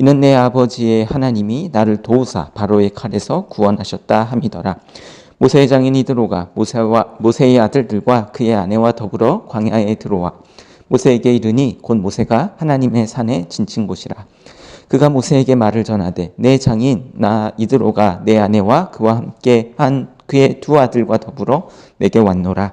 이는 내 아버지의 하나님이 나를 도우사 바로의 칼에서 구원하셨다 함이더라. 모세의 장인 이드로가 모세와 모세의 아들들과 그의 아내와 더불어 광야에 들어와 모세에게 이르니 곧 모세가 하나님의 산에 진친 곳이라. 그가 모세에게 말을 전하되 내 장인 나 이드로가 내 아내와 그와 함께 한 그의 두 아들과 더불어 내게 왔노라.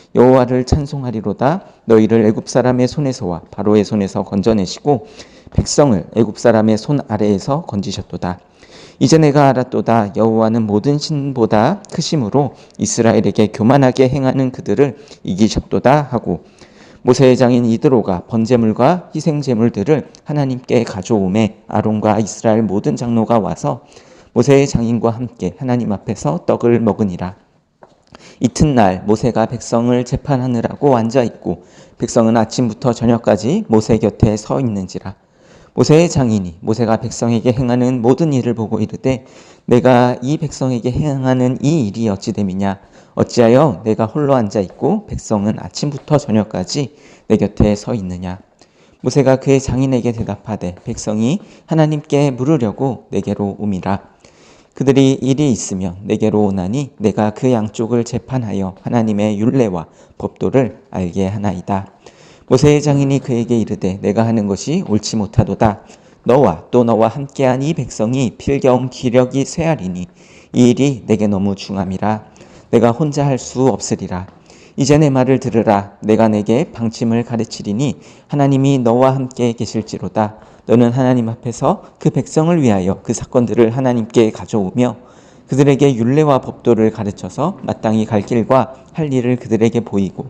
여호와를 찬송하리로다. 너희를 애굽 사람의 손에서와 바로의 손에서 건져내시고 백성을 애굽 사람의 손 아래에서 건지셨도다. 이제 내가 알았도다. 여호와는 모든 신보다 크심으로 이스라엘에게 교만하게 행하는 그들을 이기셨도다 하고 모세의 장인 이드로가 번제물과 희생제물들을 하나님께 가져오매 아론과 이스라엘 모든 장로가 와서 모세의 장인과 함께 하나님 앞에서 떡을 먹으니라. 이튿날 모세가 백성을 재판하느라고 앉아 있고 백성은 아침부터 저녁까지 모세 곁에 서 있는지라. 모세의 장인이 모세가 백성에게 행하는 모든 일을 보고 이르되 내가 이 백성에게 행하는 이 일이 어찌 됨이냐? 어찌하여 내가 홀로 앉아 있고 백성은 아침부터 저녁까지 내 곁에 서 있느냐? 모세가 그의 장인에게 대답하되 백성이 하나님께 물으려고 내게로 옴이라 그들이 일이 있으면 내게로 오나니 내가 그 양쪽을 재판하여 하나님의 율례와 법도를 알게 하나이다. 모세의 장인이 그에게 이르되 내가 하는 것이 옳지 못하도다. 너와 또 너와 함께한 이 백성이 필경 기력이 쇠하리니 이 일이 내게 너무 중함이라. 내가 혼자 할 수 없으리라. 이제 내 말을 들으라. 내가 내게 방침을 가르치리니 하나님이 너와 함께 계실지로다. 너는 하나님 앞에서 그 백성을 위하여 그 사건들을 하나님께 가져오며 그들에게 율례와 법도를 가르쳐서 마땅히 갈 길과 할 일을 그들에게 보이고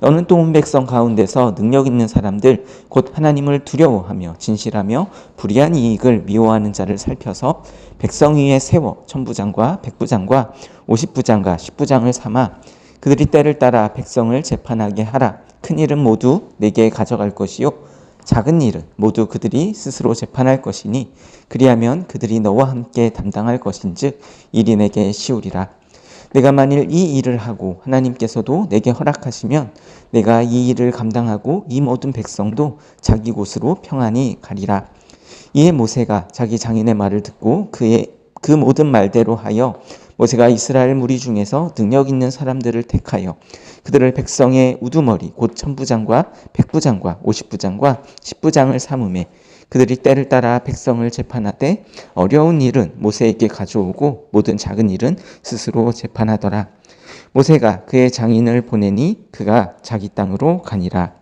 너는 또 온 백성 가운데서 능력 있는 사람들 곧 하나님을 두려워하며 진실하며 불의한 이익을 미워하는 자를 살펴서 백성 위에 세워 천부장과 백부장과 오십부장과 십부장을 삼아 그들이 때를 따라 백성을 재판하게 하라. 큰 일은 모두 내게 가져갈 것이요 작은 일은 모두 그들이 스스로 재판할 것이니 그리하면 그들이 너와 함께 담당할 것인즉 일이 내게 쉬우리라. 내가 만일 이 일을 하고 하나님께서도 내게 허락하시면 내가 이 일을 감당하고 이 모든 백성도 자기 곳으로 평안히 가리라. 이에 모세가 자기 장인의 말을 듣고 그의 그 모든 말대로 하여 모세가 이스라엘 무리 중에서 능력 있는 사람들을 택하여 그들을 백성의 우두머리 곧 천부장과 백부장과 오십부장과 십부장을 삼음해 그들이 때를 따라 백성을 재판하되 어려운 일은 모세에게 가져오고 모든 작은 일은 스스로 재판하더라. 모세가 그의 장인을 보내니 그가 자기 땅으로 가니라.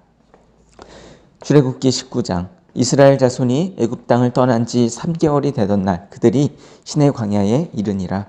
출애굽기 19장 이스라엘 자손이 애굽 땅을 떠난 지 3개월이 되던 날 그들이 시내 광야에 이르니라.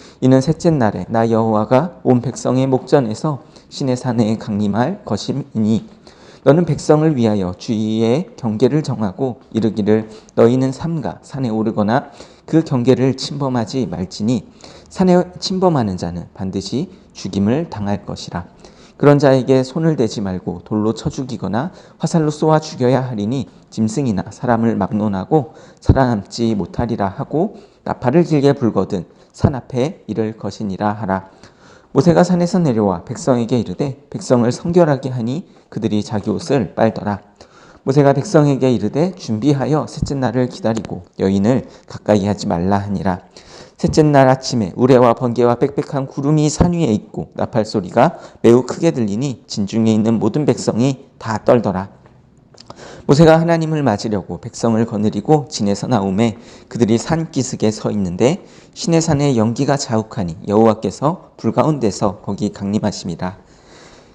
이는 셋째 날에 나 여호와가 온 백성의 목전에서 신의 산에 강림할 것임이니 너는 백성을 위하여 주위에 경계를 정하고 이르기를 너희는 삼가 산에 오르거나 그 경계를 침범하지 말지니 산에 침범하는 자는 반드시 죽임을 당할 것이라. 그런 자에게 손을 대지 말고 돌로 쳐 죽이거나 화살로 쏘아 죽여야 하리니 짐승이나 사람을 막론하고 살아남지 못하리라 하고 나팔을 길게 불거든 산 앞에 이를 것이니라 하라 모세가 산에서 내려와 백성에게 이르되 백성을 성결하게 하니 그들이 자기 옷을 빨더라. 모세가 백성에게 이르되 준비하여 셋째 날을 기다리고 여인을 가까이 하지 말라 하니라. 셋째 날 아침에 우레와 번개와 빽빽한 구름이 산 위에 있고 나팔 소리가 매우 크게 들리니 진중에 있는 모든 백성이 다 떨더라. 모세가 하나님을 맞으려고 백성을 거느리고 진에서 나오매 그들이 산 기슭에 서 있는데 신의 산에 연기가 자욱하니 여호와께서 불 가운데서 거기 강림하심이라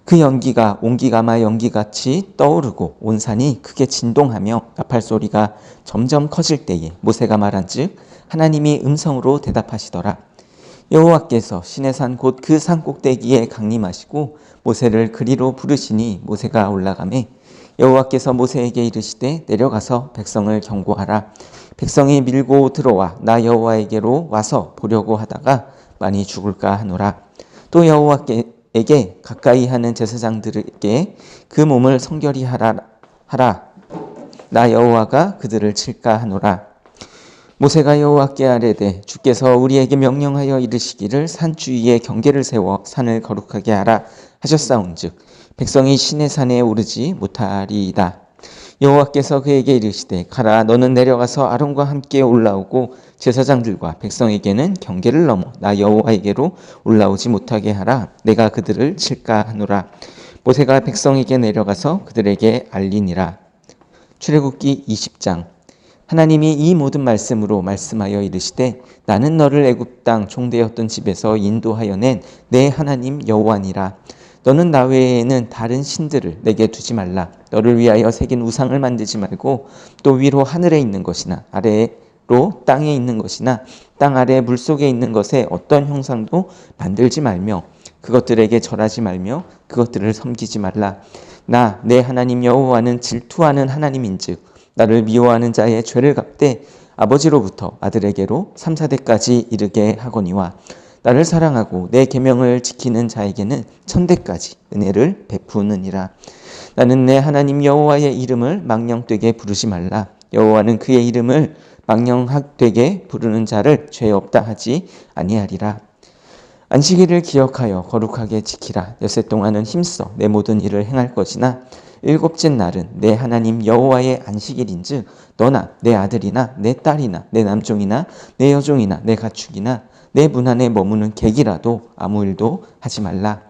그 연기가 온기가마 연기같이 떠오르고 온 산이 크게 진동하며 나팔 소리가 점점 커질 때에 모세가 말한즉 하나님이 음성으로 대답하시더라. 여호와께서 신의 산 곧 그 산 꼭대기에 강림하시고 모세를 그리로 부르시니 모세가 올라가매 여호와께서 모세에게 이르시되 내려가서 백성을 경고하라. 백성이 밀고 들어와 나 여호와에게로 와서 보려고 하다가 많이 죽을까 하노라. 또 여호와에게 가까이 하는 제사장들에게 그 몸을 성결히 하라 하라. 나 여호와가 그들을 칠까 하노라. 모세가 여호와께 아뢰되 주께서 우리에게 명령하여 이르시기를 산 주위에 경계를 세워 산을 거룩하게 하라 하셨사온즉 백성이 신의 산에 오르지 못하리이다. 여호와께서 그에게 이르시되 가라 너는 내려가서 아론과 함께 올라오고 제사장들과 백성에게는 경계를 넘어 나 여호와에게로 올라오지 못하게 하라. 내가 그들을 칠까 하노라. 모세가 백성에게 내려가서 그들에게 알리니라. 출애굽기 20장. 하나님이 이 모든 말씀으로 말씀하여 이르시되 나는 너를 애굽 땅 종되었던 집에서 인도하여 낸 내 하나님 여호와니라 너는 나 외에는 다른 신들을 내게 두지 말라. 너를 위하여 새긴 우상을 만들지 말고 또 위로 하늘에 있는 것이나 아래로 땅에 있는 것이나 땅 아래 물 속에 있는 것에 어떤 형상도 만들지 말며 그것들에게 절하지 말며 그것들을 섬기지 말라. 나 내 하나님 여호와는 질투하는 하나님인즉 나를 미워하는 자의 죄를 갚되 아버지로부터 아들에게로 3, 4대까지 이르게 하거니와 나를 사랑하고 내 계명을 지키는 자에게는 천대까지 은혜를 베푸느니라. 나는 내 하나님 여호와의 이름을 망령되게 부르지 말라. 여호와는 그의 이름을 망령되게 부르는 자를 죄 없다 하지 아니하리라. 안식일을 기억하여 거룩하게 지키라. 여세 동안은 힘써 내 모든 일을 행할 것이나 일곱째 날은 내 하나님 여호와의 안식일인즉 너나 내 아들이나 내 딸이나 내 남종이나 내 여종이나 내 가축이나 내 문 안에 머무는 객이라도 아무 일도 하지 말라.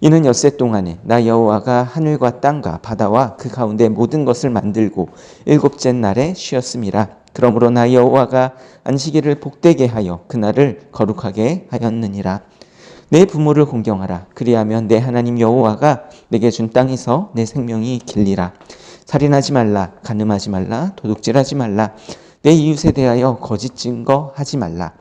이는 엿새 동안에 나 여호와가 하늘과 땅과 바다와 그 가운데 모든 것을 만들고 일곱째 날에 쉬었음이라. 그러므로 나 여호와가 안식일을 복되게 하여 그날을 거룩하게 하였느니라. 내 부모를 공경하라. 그리하면 내 하나님 여호와가 내게 준 땅에서 내 생명이 길리라. 살인하지 말라. 간음하지 말라. 도둑질하지 말라. 내 이웃에 대하여 거짓 증거하지 말라.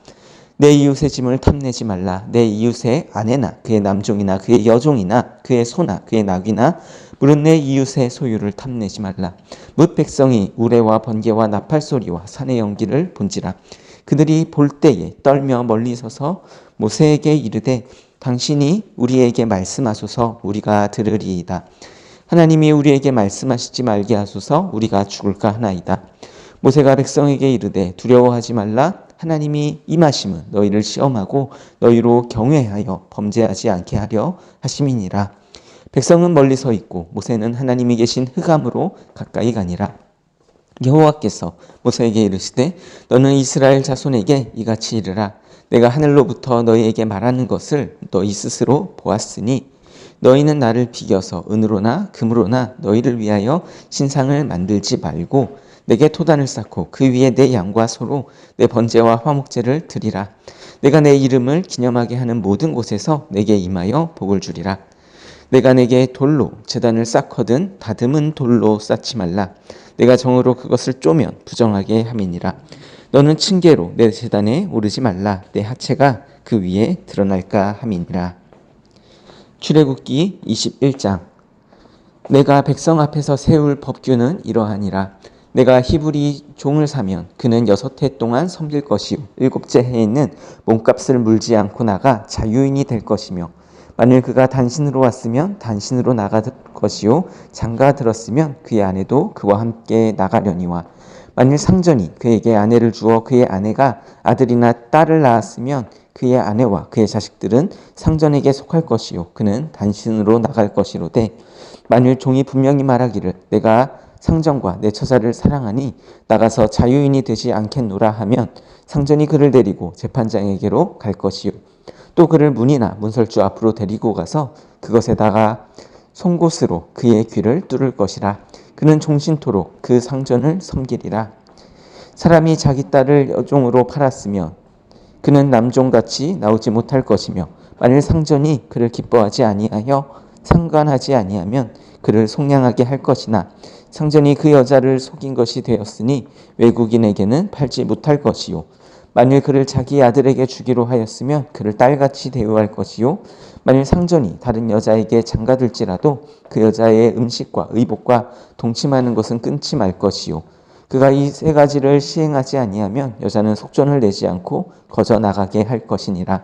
내 이웃의 짐을 탐내지 말라. 내 이웃의 아내나 그의 남종이나 그의 여종이나 그의 소나 그의 낙이나 물은 내 이웃의 소유를 탐내지 말라. 뭇 백성이 우레와 번개와 나팔 소리와 산의 연기를 본지라. 그들이 볼 때에 떨며 멀리 서서 모세에게 이르되 당신이 우리에게 말씀하소서 우리가 들으리이다. 하나님이 우리에게 말씀하시지 말게 하소서 우리가 죽을까 하나이다. 모세가 백성에게 이르되 두려워하지 말라 하나님이 임하심은 너희를 시험하고 너희로 경외하여 범죄하지 않게 하려 하심이니라. 백성은 멀리 서 있고 모세는 하나님이 계신 흑암으로 가까이 가니라. 여호와께서 모세에게 이르시되 너는 이스라엘 자손에게 이같이 이르라 내가 하늘로부터 너희에게 말하는 것을 너희 스스로 보았으니 너희는 나를 비겨서 은으로나 금으로나 너희를 위하여 신상을 만들지 말고 내게 토단을 쌓고 그 위에 내 양과 소로 내 번제와 화목제를 드리라. 내가 내 이름을 기념하게 하는 모든 곳에서 내게 임하여 복을 주리라. 내가 내게 돌로 재단을 쌓거든 다듬은 돌로 쌓지 말라. 내가 정으로 그것을 쪼면 부정하게 함이니라. 너는 층계로 내 재단에 오르지 말라. 내 하체가 그 위에 드러날까 함이니라. 출애굽기 21장 내가 백성 앞에서 세울 법규는 이러하니라. 내가 히브리 종을 사면 그는 여섯 해 동안 섬길 것이요. 일곱째 해에는 몸값을 물지 않고 나가 자유인이 될 것이며 만일 그가 단신으로 왔으면 단신으로 나갈 것이요. 장가 들었으면 그의 아내도 그와 함께 나가려니와 만일 상전이 그에게 아내를 주어 그의 아내가 아들이나 딸을 낳았으면 그의 아내와 그의 자식들은 상전에게 속할 것이요. 그는 단신으로 나갈 것이로되 만일 종이 분명히 말하기를 내가 상전과 내 처자를 사랑하니 나가서 자유인이 되지 않겠노라 하면 상전이 그를 데리고 재판장에게로 갈 것이요. 또 그를 문이나 문설주 앞으로 데리고 가서 그것에 다가 송곳으로 그의 귀를 뚫을 것이라. 그는 종신토록 그 상전을 섬기리라. 사람이 자기 딸을 여종으로 팔았으면 그는 남종같이 나오지 못할 것이며 만일 상전이 그를 기뻐하지 아니하여 상관하지 아니하면 그를 속량하게 할 것이나 상전이 그 여자를 속인 것이 되었으니 외국인에게는 팔지 못할 것이요. 만일 그를 자기 아들에게 주기로 하였으면 그를 딸같이 대우할 것이요. 만일 상전이 다른 여자에게 장가들지라도 그 여자의 음식과 의복과 동침하는 것은 끊지 말 것이요. 그가 이 세 가지를 시행하지 아니하면 여자는 속전을 내지 않고 거저 나가게 할 것이니라.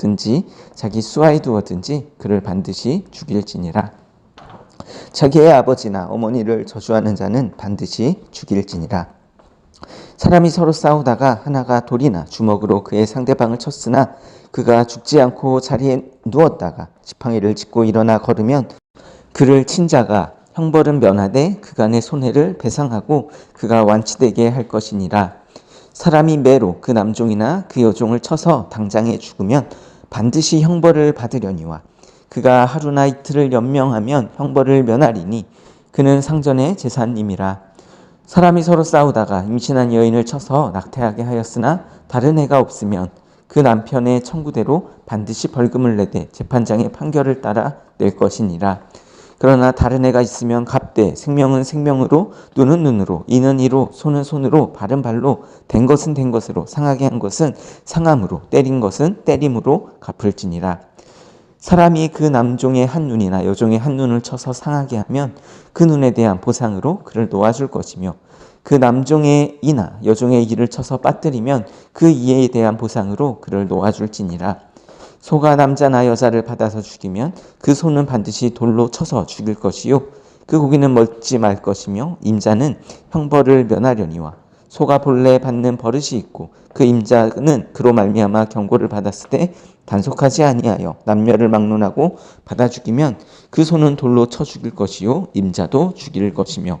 든지 자기 수하에 두었든지 그를 반드시 죽일지니라. 자기의 아버지나 어머니를 저주하는 자는 반드시 죽일지니라. 사람이 서로 싸우다가 하나가 돌이나 주먹으로 그의 상대방을 쳤으나 그가 죽지 않고 자리에 누웠다가 지팡이를 짚고 일어나 걸으면 그를 친 자가 형벌은 면하되 그간의 손해를 배상하고 그가 완치되게 할 것이니라. 사람이 매로 그 남종이나 그 여종을 쳐서 당장에 죽으면 반드시 형벌을 받으려니와 그가 하루나 이틀을 연명하면 형벌을 면하리니 그는 상전의 재산님이라. 사람이 서로 싸우다가 임신한 여인을 쳐서 낙태하게 하였으나 다른 애가 없으면 그 남편의 청구대로 반드시 벌금을 내되 재판장의 판결을 따라 낼 것이니라 그러나 다른 애가 있으면 갑대 생명은 생명으로 눈은 눈으로 이는 이로 손은 손으로 발은 발로 된 것은 된 것으로 상하게 한 것은 상함으로 때린 것은 때림으로 갚을지니라. 사람이 그 남종의 한 눈이나 여종의 한 눈을 쳐서 상하게 하면 그 눈에 대한 보상으로 그를 놓아줄 것이며 그 남종의 이나 여종의 이를 쳐서 빠뜨리면 그 이에 대한 보상으로 그를 놓아줄지니라 소가 남자나 여자를 받아서 죽이면 그 소는 반드시 돌로 쳐서 죽일 것이요. 그 고기는 먹지 말 것이며 임자는 형벌을 면하려니와 소가 본래 받는 버릇이 있고 그 임자는 그로 말미암아 경고를 받았을 때 단속하지 아니하여 남녀를 막론하고 받아 죽이면 그 소는 돌로 쳐 죽일 것이요. 임자도 죽일 것이며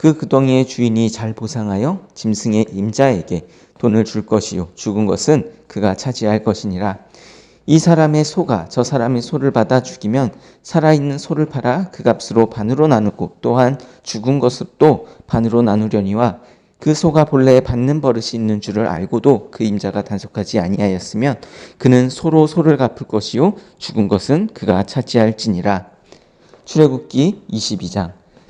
그 구덩이의 주인이 잘 보상하여 짐승의 임자에게 돈을 줄 것이요. 죽은 것은 그가 차지할 것이니라. 이 사람의 소가 저 사람의 소를 받아 죽이면 살아있는 소를 팔아 그 값으로 반으로 나누고 또한 죽은 것도 반으로 나누려니와 그 소가 본래 받는 버릇이 있는 줄을 알고도 그 임자가 단속하지 아니하였으면 그는 소로 소를 갚을 것이요. 죽은 것은 그가 차지할지니라. 출애굽기 22장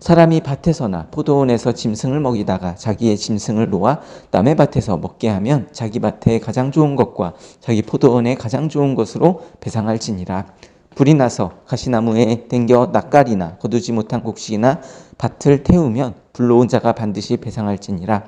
사람이 밭에서나 포도원에서 짐승을 먹이다가 자기의 짐승을 놓아 남의 밭에서 먹게 하면 자기 밭에 가장 좋은 것과 자기 포도원에 가장 좋은 것으로 배상할지니라. 불이 나서 가시나무에 댕겨 낯가리나 거두지 못한 곡식이나 밭을 태우면 불러온 자가 반드시 배상할지니라.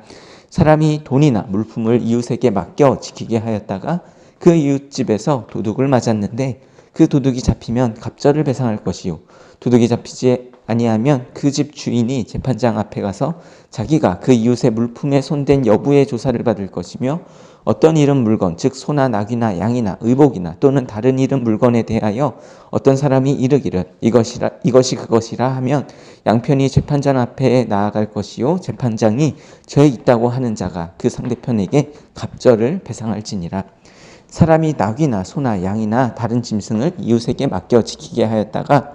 사람이 돈이나 물품을 이웃에게 맡겨 지키게 하였다가 그 이웃집에서 도둑을 맞았는데 그 도둑이 잡히면 갑절을 배상할 것이요. 도둑이 잡히지 아니하면 그 집 주인이 재판장 앞에 가서 자기가 그 이웃의 물품에 손댄 여부의 조사를 받을 것이며 어떤 이름 물건 즉 소나 낙이나 양이나 의복이나 또는 다른 이름 물건에 대하여 어떤 사람이 이르기를 이것이라 이것이 그것이라 하면 양편이 재판장 앞에 나아갈 것이요 재판장이 죄 있다고 하는 자가 그 상대편에게 갑절을 배상할지니라. 사람이 낙이나 소나 양이나 다른 짐승을 이웃에게 맡겨 지키게 하였다가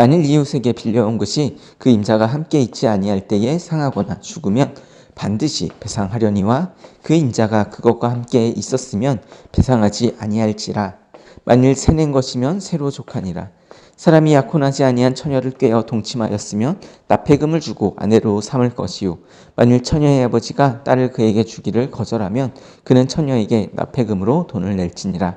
만일 이웃에게 빌려온 것이 그 임자가 함께 있지 아니할 때에 상하거나 죽으면 반드시 배상하려니와 그 임자가 그것과 함께 있었으면 배상하지 아니할지라. 만일 새낸 것이면 새로 족하니라. 사람이 약혼하지 아니한 처녀를 꿰어 동침하였으면 납폐금을 주고 아내로 삼을 것이요. 만일 처녀의 아버지가 딸을 그에게 주기를 거절하면 그는 처녀에게 납폐금으로 돈을 낼지니라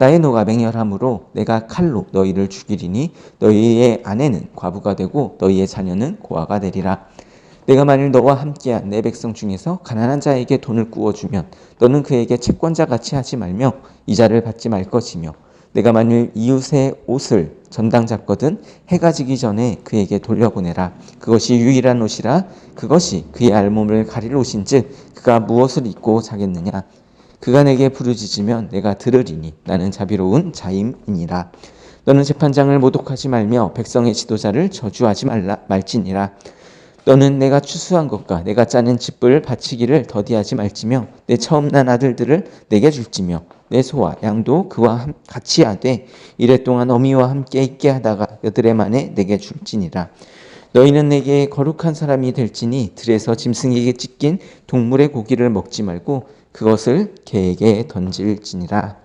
나의 노가 맹렬함으로 내가 칼로 너희를 죽이리니 너희의 아내는 과부가 되고 너희의 자녀는 고아가 되리라. 내가 만일 너와 함께한 내 백성 중에서 가난한 자에게 돈을 구워주면 너는 그에게 채권자 같이 하지 말며 이자를 받지 말 것이며 내가 만일 이웃의 옷을 전당 잡거든 해가 지기 전에 그에게 돌려보내라. 그것이 유일한 옷이라 그것이 그의 알몸을 가릴 옷인즉 그가 무엇을 입고 자겠느냐. 그가 내게 부르짖으면 내가 들으리니 나는 자비로운 자임이니라. 너는 재판장을 모독하지 말며 백성의 지도자를 저주하지 말라 말지니라. 너는 내가 추수한 것과 내가 짜낸 집을 바치기를 더디하지 말지며 내 처음 난 아들들을 내게 줄지며 내 소와 양도 그와 같이 하되 이래 동안 어미와 함께 있게 하다가 여드레 만에 내게 줄지니라. 너희는 내게 거룩한 사람이 될지니 들에서 짐승에게 찢긴 동물의 고기를 먹지 말고 그것을 개에게 던질지니라.